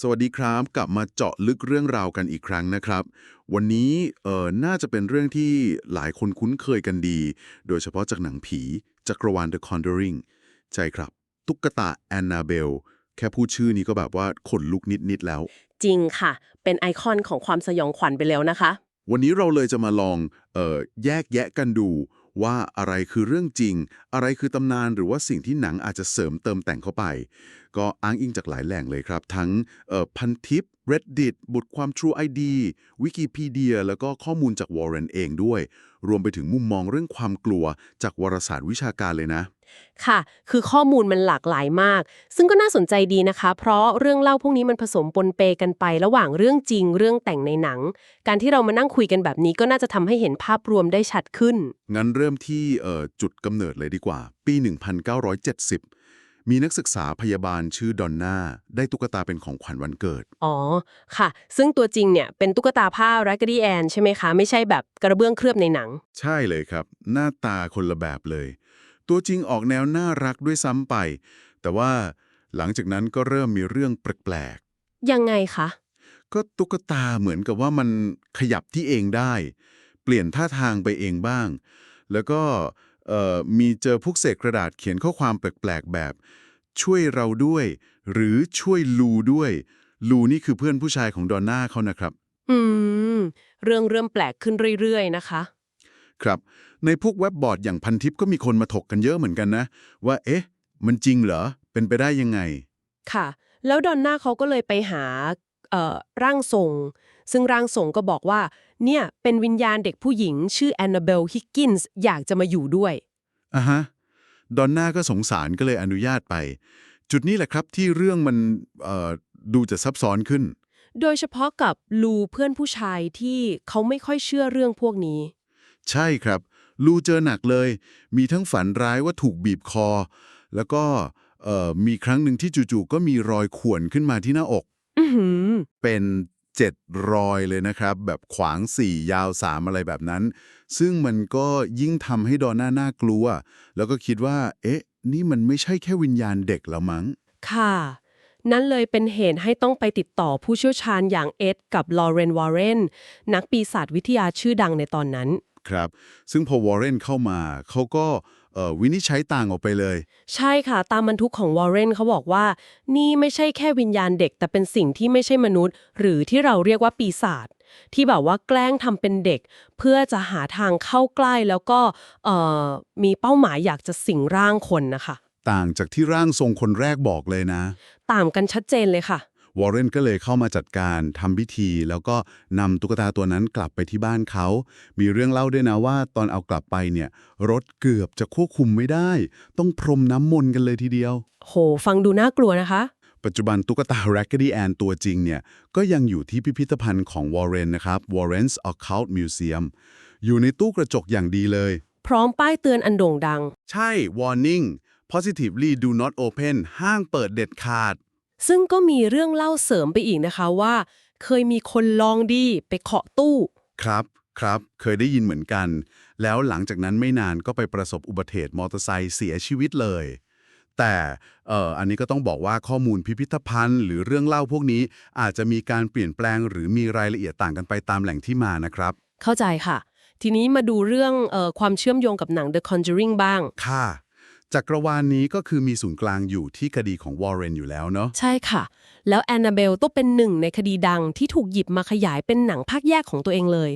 สวัสดีครับ กลับมาเจาะลึกเรื่องราวกันอีกครั้งนะครับ วันนี้เอ่อน่าจะเป็นเรื่องที่หลายคนคุ้นเคยกันดี โดยเฉพาะจากหนังผีจักรวาล The Conjuring ใช่ครับ ตุ๊กตาแอนนาเบลแค่พูดชื่อนี้ก็แบบว่าขนลุกนิด ๆ แล้ว จริงค่ะ เป็นไอคอนของความสยองขวัญไปแล้วนะคะ วันนี้เราเลยจะมาลองเอ่อแยกแยะกันดู ว่าอะไรคือเรื่องจริง อะไรคือตำนานหรือว่าสิ่งที่หนังอาจจะเสริมเติมแต่งเข้าไป ก็อ้างอิงจากหลายแหล่งเลยครับ ทั้งพันทิป Reddit บทความ True ID Wikipedia แล้วก็ข้อมูลจาก Warren เองด้วย รวมไปถึงมุมมองเรื่องความกลัวจากวารสารวิชาการเลยนะ ค่ะ คือข้อมูลมันหลากหลายมาก ซึ่งก็น่าสนใจดีนะคะ เพราะเรื่องเล่าพวกนี้มันผสมปนเปกันไประหว่างเรื่องจริง เรื่องแต่งในหนัง การที่เรามานั่งคุยกันแบบนี้ก็น่าจะทำให้เห็นภาพรวมได้ชัดขึ้น งั้นเริ่มที่เอ่อจุดกำเนิดเลยดีกว่า ปี 1970 มีนักศึกษาพยาบาลชื่อดอนน่าได้ตุ๊กตาเป็นของขวัญวันเกิด อ๋อ ค่ะ ซึ่งตัวจริงเนี่ยเป็นตุ๊กตาผ้า Raggedy Ann ใช่ไหมคะ ไม่ใช่แบบกระเบื้องเคลือบในหนัง ใช่เลยครับ หน้าตาคนละแบบเลย ตัวจริงออกแนวน่ารักด้วยซ้ำไป แต่ว่าหลังจากนั้นก็เริ่มมีเรื่องแปลกยังไงคะๆก็ตุ๊กตาเหมือนกับว่ามันขยับที่เองได้ เปลี่ยนท่าทางไปเองบ้าง แล้วก็เอ่อมีเจอพวกเศษกระดาษเขียนข้อความแปลกๆแบบ ช่วยเราด้วย หรือช่วยลูด้วย ลูนี่คือเพื่อนผู้ชายของดอนน่าเขานะครับ อืม เรื่องเริ่มแปลกขึ้นเรื่อยๆนะคะ ครับ ในพวกเว็บบอร์ดอย่างพันทิปก็มีคนมาถกกันเยอะเหมือนกันนะ ว่าเอ๊ะ มันจริงเหรอ เป็นไปได้ยังไง ค่ะ แล้วดอนน่าเขาก็เลยไปหาเอ่อร่างทรง ซึ่งร่างทรงก็บอกว่า เนี่ย เป็นวิญญาณเด็กผู้หญิง ชื่อแอนนาเบลฮิกกินส์อยากจะมาอยู่ด้วยอะฮะดอนน่าก็สงสารก็เลยอนุญาตไป จุดนี้แหละครับที่เรื่องมันเอ่อดูจะซับซ้อนขึ้น โดยเฉพาะกับลูเพื่อนผู้ชายที่เขาไม่ค่อยเชื่อเรื่องพวกนี้ ใช่ครับ ลูเจอหนักเลย มีทั้งฝันร้ายว่าถูกบีบคอ แล้วก็เอ่อมีครั้งหนึ่งที่จู่ๆก็มีรอยข่วนขึ้นมาที่หน้าอกอือหือเป็นเจ็ดรอยเลยนะครับ แบบขวางสี่ยาวสามอะไรแบบนั้น ซึ่งมันก็ยิ่งทำให้ดอนน่าน่ากลัว แล้วก็คิดว่า เอ๊ะ นี่มันไม่ใช่แค่วิญญาณเด็กแล้วมั้ง ค่ะ นั่นเลยเป็นเหตุให้ต้องไปติดต่อผู้เชี่ยวชาญอย่างเอ็ดกับลอเรนวอร์เรนนักปีศาจวิทยาชื่อดังในตอนนั้น ครับ ซึ่งพอวอร์เรนเข้ามา เขาก็เอ่อวินิจฉัยต่างออกไปเลย ใช่ค่ะ ตามบรรทุกของวอร์เรนเขาบอกว่า นี่ไม่ใช่แค่วิญญาณเด็ก แต่เป็นสิ่งที่ไม่ใช่มนุษย์ หรือที่เราเรียกว่าปีศาจที่แบบว่าแกล้งทำเป็นเด็ก เพื่อจะหาทางเข้าใกล้แล้วก็เอ่อมีเป้าหมายอยากจะสิงร่างคนนะคะ ต่างจากที่ร่างทรงคนแรกบอกเลยนะ ต่างกันชัดเจนเลยค่ะ วอร์เรนก็เลยเข้ามาจัดการทำพิธี แล้วก็นำตุ๊กตาตัวนั้นกลับไปที่บ้านเขา มีเรื่องเล่าด้วยนะว่าตอนเอากลับไปเนี่ย รถเกือบจะควบคุมไม่ได้ ต้องพรมน้ำมนต์กันเลยทีเดียว โห ฟังดูน่ากลัวนะคะ ปัจจุบันตุ๊กตา Raggedy Ann ตัวจริงเนี่ย ก็ยังอยู่ที่พิพิธภัณฑ์ของวอร์เรนนะครับ Warren's Occult Museum อยู่ในตู้กระจกอย่างดีเลย พร้อมป้ายเตือนอันโด่งดัง ใช่ Warning Positively do not open ห้างเปิดเด็ดขาด ซึ่งก็มีเรื่องเล่าเสริมไปอีกนะคะว่า เคยมีคนลองดีไปเคาะตู้ ครับครับ เคยได้ยินเหมือนกัน แล้วหลังจากนั้นไม่นานก็ไปประสบอุบัติเหตุมอเตอร์ไซค์เสียชีวิตเลย แต่เอ่ออันนี้ก็ต้องบอกว่าข้อมูลพิพิธภัณฑ์ หรือเรื่องเล่าพวกนี้ อาจจะมีการเปลี่ยนแปลง หรือมีรายละเอียดต่างกันไปตามแหล่งที่มานะครับ เข้าใจค่ะ ทีนี้มาดูเรื่องเออความเชื่อมโยงกับหนัง The Conjuring บ้าง ค่ะ จักรวาลนี้ก็คือมีศูนย์กลางอยู่ที่คดีของวอร์เรนอยู่แล้วเนาะใช่ค่ะ แล้วแอนนาเบลต้องเป็นหนึ่งในคดีดังที่ถูกหยิบมาขยายเป็นหนังภาคแยกของตัวเองเลย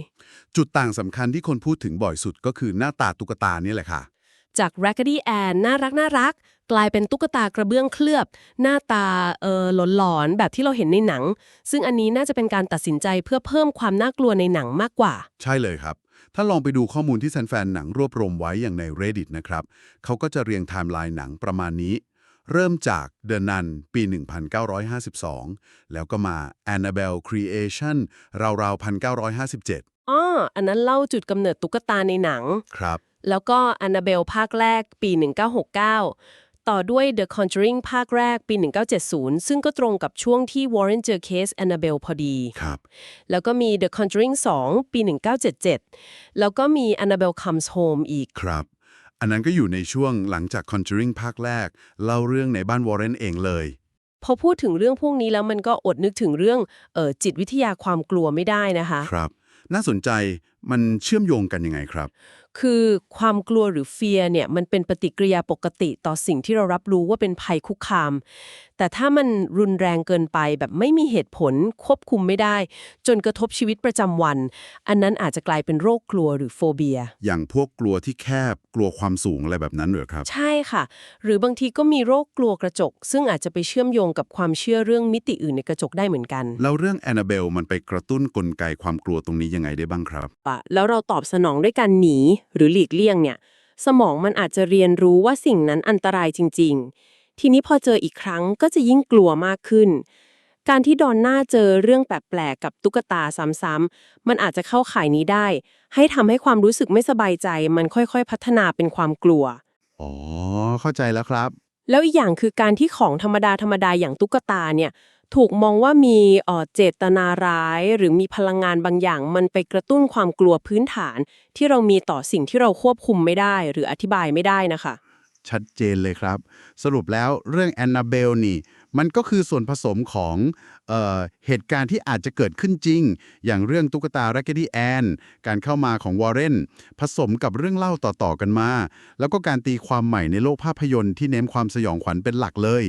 จุดต่างสำคัญที่คนพูดถึงบ่อยสุดก็คือหน้าตาตุ๊กตานี่แหละค่ะ จาก Raggedy Ann น่ารักน่ารักกลายเป็นตุ๊กตากระเบื้องเคลือบ หน้าตาเออหลอนๆแบบที่เราเห็นในหนัง ซึ่งอันนี้น่าจะเป็นการตัดสินใจเพื่อเพิ่มความน่ากลัวในหนังมากกว่า ใช่เลยครับ ถ้าลองไปดูข้อมูลที่แฟนๆหนังรวบรวมไว้อย่างใน Reddit นะครับ เขาก็จะเรียงไทม์ไลน์หนังประมาณนี้ เริ่มจาก The Nun ปี 1952 แล้วก็มา Annabelle Creation ราวๆ 1957อ้ออันนั้นเล่าจุดกำเนิดตุ๊กตาในหนัง ครับ แล้วก็ Annabelle ภาคแรกปี 1969 ต่อด้วย The Conjuring ภาคแรกปี 1970 ซึ่งก็ตรงกับช่วงที่ Warren เจอเคส Annabelle พอดีครับแล้วก็มี The Conjuring 2 ปี 1977 แล้วก็มี Annabelle Comes Home อีกครับ อันนั้นก็อยู่ในช่วงหลังจาก Conjuring ภาคแรก เล่าเรื่องในบ้านวอร์เรนเองเลยพอพูดถึงเรื่องพวกนี้แล้วมันก็อดนึกถึงเรื่องเออจิตวิทยาความกลัวไม่ได้นะคะ ครับ น่าสนใจมันเชื่อมโยงกันยังไงครับคือความกลัวหรือเฟียเนี่ยมันเป็นปฏิกิริยาปกติต่อสิ่งที่เรารับรู้ว่าเป็นภัยคุกคาม แต่ถ้ามันรุนแรงเกินไปแบบไม่มีเหตุผลควบคุมไม่ได้ จนกระทบชีวิตประจำวัน อันนั้นอาจจะกลายเป็นโรคกลัวหรือโฟเบีย อย่างพวกกลัวที่แคบกลัวความสูงอะไรแบบนั้นเหรอครับ ใช่ค่ะ หรือบางทีก็มีโรคกลัวกระจก ซึ่งอาจจะไปเชื่อมโยงกับความเชื่อเรื่องมิติอื่นในกระจกได้เหมือนกัน แล้วเรื่องแอนนาเบลมันไปกระตุ้นกลไกความกลัวตรงนี้ยังไงได้บ้างครับปะแล้วเราตอบสนองด้วยการหนีหรือหลีกเลี่ยงเนี่ย สมองมันอาจจะเรียนรู้ว่าสิ่งนั้นอันตรายจริง ๆ ทีนี้พอเจออีกครั้งก็จะยิ่งกลัวมากขึ้น การที่ดอนน่าเจอเรื่องแปลกๆกับตุ๊กตาซ้ำๆมันอาจจะเข้าข่ายนี้ได้ ให้ทำให้ความรู้สึกไม่สบายใจ มันค่อยๆ พัฒนาเป็นความกลัว อ๋อ เข้าใจแล้วครับ แล้วอีกอย่างคือการที่ของธรรมดาธรรมดาอย่างตุ๊กตาเนี่ย ถูกมองว่ามีเจตนาร้าย หรือมีพลังงานบางอย่าง มันไปกระตุ้นความกลัวพื้นฐาน ที่เรามีต่อสิ่งที่เราควบคุมไม่ได้ หรืออธิบายไม่ได้นะคะ ชัดเจนเลยครับ สรุปแล้วเรื่องแอนนาเบลนี่ มันก็คือส่วนผสมของเออเหตุการณ์ที่อาจจะเกิดขึ้นจริง อย่างเรื่องตุ๊กตา r a ก g ดี้แอนการเข้ามาของวอร์เรนผสมกับเรื่องเล่าต่อๆกันมา แล้วก็การตีความใหม่ในโลกภาพยนตร์ที่เน้นความสยองขวัญเป็นหลักเลย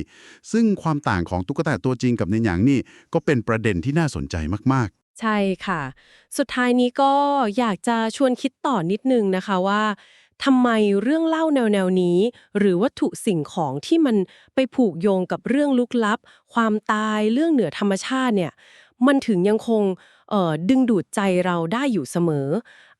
ซึ่งความต่างของตุ๊กตาตัวจริงกับในหนังนี่ก็เป็นประเด็นที่น่าสนใจมากๆ ใช่ค่ะ สุดท้ายนี้ก็อยากจะชวนคิดต่อนิดนึงนะคะว่า ทำไมเรื่องเล่าแนวแนวๆนี้ หรือวัตถุสิ่งของที่มันไปผูกโยงกับเรื่องลึกลับ ความตายเรื่องเหนือธรรมชาติเนี่ยมันถึงยังคงดึงดูดใจเราได้อยู่เสมอ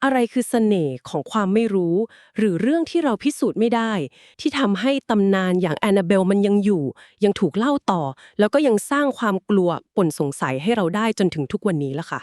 อะไรคือเสน่ห์ของความไม่รู้ หรือเรื่องที่เราพิสูจน์ไม่ได้ ที่ทำให้ตำนานอย่างแอนนาเบลมันยังอยู่ ยังถูกเล่าต่อ แล้วก็ยังสร้างความกลัวปนสงสัยให้เราได้จนถึงทุกวันนี้ละค่ะ